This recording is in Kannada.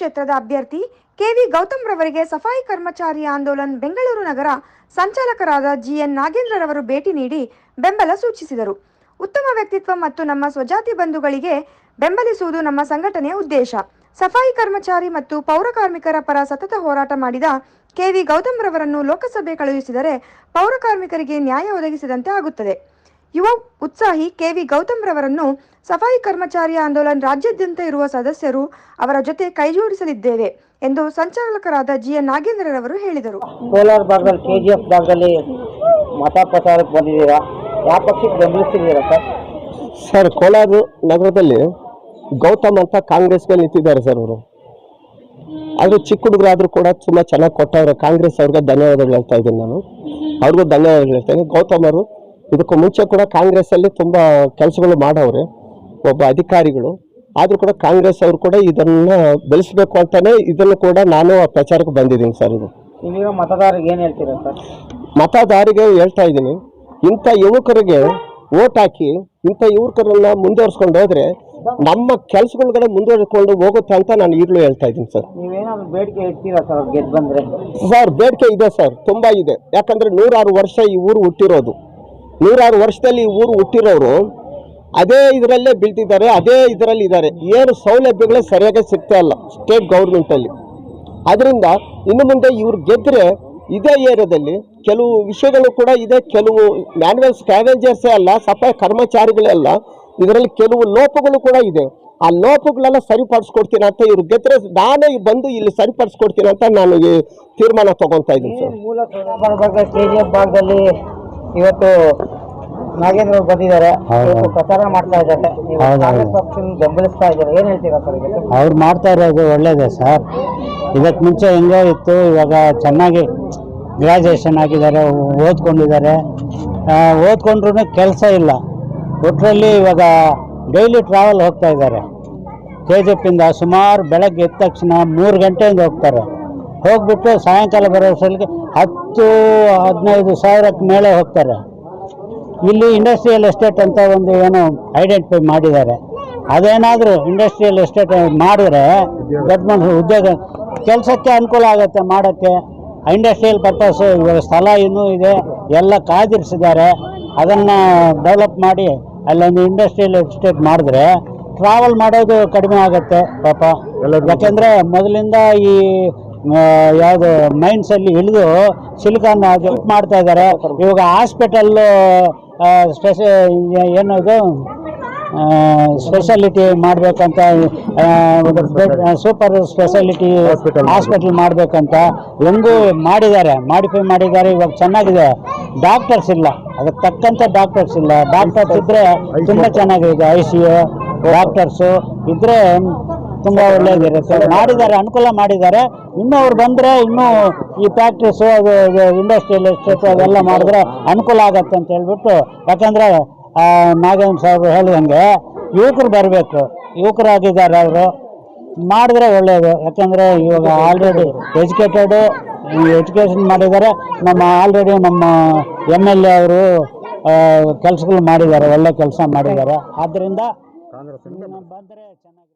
ಕ್ಷೇತ್ರದ ಅಭ್ಯರ್ಥಿ ಕೆವಿ ಗೌತಮ್ ರವರಿಗೆ ಸಫಾಯಿ ಕರ್ಮಚಾರಿ ಆಂದೋಲನ್ ಬೆಂಗಳೂರು ನಗರ ಸಂಚಾಲಕರಾದ ಜಿಎನ್ ನಾಗೇಂದ್ರರವರು ಭೇಟಿ ನೀಡಿ ಬೆಂಬಲ ಸೂಚಿಸಿದರು. ಉತ್ತಮ ವ್ಯಕ್ತಿತ್ವ ಮತ್ತು ನಮ್ಮ ಸ್ವಜಾತಿ ಬಂಧುಗಳಿಗೆ ಬೆಂಬಲಿಸುವುದು ನಮ್ಮ ಸಂಘಟನೆಯ ಉದ್ದೇಶ. ಸಫಾಯಿ ಕರ್ಮಚಾರಿ ಮತ್ತು ಪೌರ ಕಾರ್ಮಿಕರ ಪರ ಸತತ ಹೋರಾಟ ಮಾಡಿದ ಕೆವಿ ಗೌತಮ್ ರವರನ್ನು ಲೋಕಸಭೆ ಕಳುಹಿಸಿದರೆ ಪೌರ ಕಾರ್ಮಿಕರಿಗೆ ನ್ಯಾಯ ಒದಗಿಸಿದಂತೆ ಆಗುತ್ತದೆ. ಯುವ ಉತ್ಸಾಹಿ ಕೆವಿ ಗೌತಮ್ ರವರನ್ನು ಸಫಾಯಿ ಕರ್ಮಚಾರಿ ಆಂದೋಲನ್ ರಾಜ್ಯಾದ್ಯಂತ ಇರುವ ಸದಸ್ಯರು ಅವರ ಜೊತೆ ಕೈಜೋಡಿಸಲಿದ್ದೇವೆ ಎಂದು ಸಂಚಾಲಕರಾದ ಜಿಎನ್ ನಾಗೇಂದ್ರರವರು ಹೇಳಿದರು. ಕೋಲಾರ ಭಾಗದಲ್ಲಿ ಕೆ ಜಿ ಎಫ್ ಭಾಗದಲ್ಲಿ ಮತ ಪ್ರಚಾರಕ್ಕೆ ಬಂದಿದ್ದೀರಾ? ಯಾವ ಪಕ್ಷಕ್ಕೆ ಬೆಂಬಲಿಸ್ತಿದ್ದೀರಾ ಸರ್? ಸರ್ ಕೋಲಾರ ನಗರದಲ್ಲಿ ಗೌತಮ್ ಅಂತ ಕಾಂಗ್ರೆಸ್ಗೆ ನಿಂತಿದ್ದಾರೆ ಸರ್ ಅವರು. ಅದು ಚಿಕ್ಕ ಹುಡುಗರಾದರೂ ಕೂಡ ತುಂಬ ಚೆನ್ನಾಗಿ ಕೊಟ್ಟವ್ರೆ. ಕಾಂಗ್ರೆಸ್ ಅವ್ರಿಗೆ ಧನ್ಯವಾದಗಳು ಹೇಳ್ತಾ ಇದ್ದೀನಿ ನಾನು. ಅವ್ರಿಗೂ ಧನ್ಯವಾದಗಳು ಹೇಳ್ತೇನೆ ಗೌತಮ್ ಅವರು ಇದಕ್ಕೂ ಮುಂಚೆ ಕೂಡ ಕಾಂಗ್ರೆಸ್ಸಲ್ಲಿ ತುಂಬ ಕೆಲಸಗಳು ಮಾಡವ್ರೆ ಒಬ್ಬ ಅಧಿಕಾರಿಗಳು. ಆದರೂ ಕೂಡ ಕಾಂಗ್ರೆಸ್ ಅವರು ಕೂಡ ಇದನ್ನ ಬೆಳೆಸಬೇಕು ಅಂತಾನೆ ಇದನ್ನು ಕೂಡ ನಾನು ಆ ಪ್ರಚಾರಕ್ಕೆ ಬಂದಿದ್ದೀನಿ ಸರ್ ಇದು. ನೀವೀಗ ಮತದಾರರಿಗೆ ಏನು ಹೇಳ್ತೀರಾ ಸರ್? ಮತದಾರಿಗೆ ಹೇಳ್ತಾ ಇದ್ದೀನಿ ಇಂಥ ಯುವಕರಿಗೆ ಓಟ್ ಹಾಕಿ ಇಂಥ ಯುವಕರನ್ನ ಮುಂದುವರ್ಸ್ಕೊಂಡು ಹೋದ್ರೆ ನಮ್ಮ ಕೆಲಸಗಳನ್ನ ಮುಂದುವರ್ಸ್ಕೊಂಡು ಹೋಗುತ್ತೆ ಅಂತ ನಾನು ಈಗಲೂ ಹೇಳ್ತಾ ಇದ್ದೀನಿ ಸರ್. ನೀವೇನಾದ್ರು ಬೇಡಿಕೆ ಇಡ್ತೀರಾ ಸರ್ ಗೆದ್ದು ಬಂದರೆ? ಸರ್ ಬೇಡಿಕೆ ಇದೆ ಸರ್ ತುಂಬಾ ಇದೆ. ಯಾಕಂದ್ರೆ ನೂರಾರು ವರ್ಷ ಈ ಊರು ಹುಟ್ಟಿರೋದು. ನೂರಾರು ವರ್ಷದಲ್ಲಿ ಊರು ಹುಟ್ಟಿರೋರು ಅದೇ ಇದರಲ್ಲೇ ಬೀಳ್ತಿದ್ದಾರೆ, ಅದೇ ಇದರಲ್ಲಿ ಇದ್ದಾರೆ. ಏನು ಸೌಲಭ್ಯಗಳೇ ಸರಿಯಾಗಿ ಸಿಗ್ತಾ ಇಲ್ಲ ಸ್ಟೇಟ್ ಗೌರ್ಮೆಂಟಲ್ಲಿ ಅದರಿಂದ ಇನ್ನು ಮುಂದೆ ಇವ್ರು ಗೆದ್ದರೆ ಇದೇ ಏರಿಯಾದಲ್ಲಿ ಕೆಲವು ವಿಷಯಗಳು ಕೂಡ ಇದೆ. ಕೆಲವು ಮ್ಯಾನ್ಯಲ್ ಸ್ಕ್ಯಾವೆಂಜರ್ಸೇ ಅಲ್ಲ ಸಫಾಯಿ ಕರ್ಮಚಾರಿಗಳೇ ಅಲ್ಲ, ಇದರಲ್ಲಿ ಕೆಲವು ಲೋಪಗಳು ಕೂಡ ಇದೆ. ಆ ಲೋಪಗಳೆಲ್ಲ ಸರಿಪಡಿಸ್ಕೊಡ್ತೀನಿ ಅಂತ ಇವ್ರು ಗೆದ್ರೆ ನಾನೇ ಬಂದು ಇಲ್ಲಿ ಸರಿಪಡಿಸ್ಕೊಡ್ತೀನಿ ಅಂತ ನಾನು ತೀರ್ಮಾನ ತಗೊತಾ ಇದ್ದೀನಿ ಸರ್. ಇವತ್ತು ನಾಗೇಂದ್ರ ಅವ್ರು ಬಂದಿದ್ದಾರೆ. ಪ್ರಚಾರ ಮಾಡ್ತಾ ಇದ್ದಾರೆ. ಕಾಂಗ್ರೆಸ್ ಪಕ್ಷ ಬೆಂಬಲಿಸ್ತಾ ಇದ್ದಾರೆ? ಏನು ಹೇಳ್ತೀರಾ ಸರ್ ಅವ್ರು ಮಾಡ್ತಾ ಇರೋದು ಒಳ್ಳೇದೇ ಸರ್. ಇದಕ್ಕೆ ಮುಂಚೆ ಹೆಂಗೋ ಇತ್ತು ಇವಾಗ ಚೆನ್ನಾಗಿ ಗ್ರಾಜುಯೇಷನ್ ಆಗಿದ್ದಾರೆ ಓದ್ಕೊಂಡಿದ್ದಾರೆ. ಓದ್ಕೊಂಡ್ರು ಕೆಲಸ ಇಲ್ಲ. ಒಟ್ಟರಲ್ಲಿ ಇವಾಗ ಡೈಲಿ ಟ್ರಾವೆಲ್ ಹೋಗ್ತಾ ಇದ್ದಾರೆ. ಕೆ ಜಿ ಎಫಿಂದ ಸುಮಾರು ಬೆಳಗ್ಗೆ ಎದ್ದ ತಕ್ಷಣ ಮೂರು ಗಂಟೆಯಿಂದ ಹೋಗ್ತಾರೆ. ಹೋಗ್ಬಿಟ್ಟು ಸಾಯಂಕಾಲ ಬರೋ ಅಷ್ಟೊತ್ತಿಗೆ ಹತ್ತು ಹದಿನೈದು ಸಾವಿರಕ್ಕೆ ಮೇಲೆ ಹೋಗ್ತಾರೆ. ಇಲ್ಲಿ ಇಂಡಸ್ಟ್ರಿಯಲ್ ಎಸ್ಟೇಟ್ ಅಂತ ಒಂದು ಏನು ಐಡೆಂಟಿಫೈ ಮಾಡಿದ್ದಾರೆ. ಅದೇನಾದರೂ ಇಂಡಸ್ಟ್ರಿಯಲ್ ಎಸ್ಟೇಟ್ ಮಾಡಿದ್ರೆ ದೊಡ್ಡ ಮನುಷ್ಯ ಉದ್ಯೋಗ ಕೆಲಸಕ್ಕೆ ಅನುಕೂಲ ಆಗುತ್ತೆ ಮಾಡೋಕ್ಕೆ. ಇಂಡಸ್ಟ್ರಿಯಲ್ ಪರ್ಪಸ್ಸು ಇವಾಗ ಸ್ಥಳ ಇನ್ನೂ ಇದೆ ಎಲ್ಲ ಕಾದಿರಿಸಿದ್ದಾರೆ. ಅದನ್ನು ಡೆವಲಪ್ ಮಾಡಿ ಅಲ್ಲೊಂದು ಇಂಡಸ್ಟ್ರಿಯಲ್ ಎಸ್ಟೇಟ್ ಮಾಡಿದ್ರೆ ಟ್ರಾವೆಲ್ ಮಾಡೋದು ಕಡಿಮೆ ಆಗುತ್ತೆ ಪಾಪ. ಯಾಕೆಂದರೆ ಮೊದಲಿಂದ ಈ ಯಾವುದು ಮೈನ್ಸಲ್ಲಿ ಹಿಡಿದು ಸಿಲಿಕಾನ್ ಮಾಡ್ತಾ ಇದ್ದಾರೆ. ಇವಾಗ ಹಾಸ್ಪಿಟಲ್ಲು ಸ್ಪೆಷ ಏನದು? ಸ್ಪೆಷಾಲಿಟಿ ಮಾಡಬೇಕಂತ ಸೂಪರ್ ಸ್ಪೆಷಾಲಿಟಿ ಹಾಸ್ಪಿಟಲ್ ಮಾಡಬೇಕಂತ ಹೆಂಗೂ ಮಾಡಿದ್ದಾರೆ. ಮಾಡಿಫೈ ಮಾಡಿದ್ದಾರೆ. ಇವಾಗ ಚೆನ್ನಾಗಿದೆ. ಡಾಕ್ಟರ್ಸ್ ಇಲ್ಲ. ಅದಕ್ಕೆ ತಕ್ಕಂಥ ಡಾಕ್ಟರ್ಸ್ ಇಲ್ಲ. ಡಾಕ್ಟರ್ಸ್ ಇದ್ದರೆ ತುಂಬ ಚೆನ್ನಾಗಿದೆ. ಐ ಸಿ ಯು ಡಾಕ್ಟರ್ಸು ಇದ್ದರೆ ತುಂಬ ಸರ್. ಮಾಡಿದ್ದಾರೆ ಅನುಕೂಲ ಮಾಡಿದ್ದಾರೆ. ಇನ್ನೂ ಅವ್ರು ಬಂದರೆ ಇನ್ನೂ ಈ ಫ್ಯಾಕ್ಟ್ರೀಸು ಅದು ಇಂಡಸ್ಟ್ರಿಯಲ್ ಎಸ್ಟೇಟ್ ಅದೆಲ್ಲ ಮಾಡಿದ್ರೆ ಅನುಕೂಲ ಆಗತ್ತೆ ಅಂತ ಹೇಳ್ಬಿಟ್ಟು ಯಾಕಂದರೆ ನಾಗೇಂದ್ರ ಸಾಹೇಬ್ ಹೇಳಿದಂಗೆ ಯುವಕರು ಬರಬೇಕು. ಯುವಕರಾಗಿದ್ದಾರೆ ಅವರು. ಮಾಡಿದ್ರೆ ಒಳ್ಳೆಯದು. ಯಾಕಂದರೆ ಇವಾಗ ಆಲ್ರೆಡಿ ಎಜುಕೇಟೆಡು ಎಜುಕೇಷನ್ ಮಾಡಿದ್ದಾರೆ. ನಮ್ಮ ಆಲ್ರೆಡಿ ನಮ್ಮ ಎಂ ಎಲ್ ಎ ಅವರು ಕೆಲಸಗಳು ಮಾಡಿದ್ದಾರೆ. ಒಳ್ಳೆ ಕೆಲಸ ಮಾಡಿದ್ದಾರೆ. ಆದ್ದರಿಂದ ಬಂದರೆ ಚೆನ್ನಾಗಿ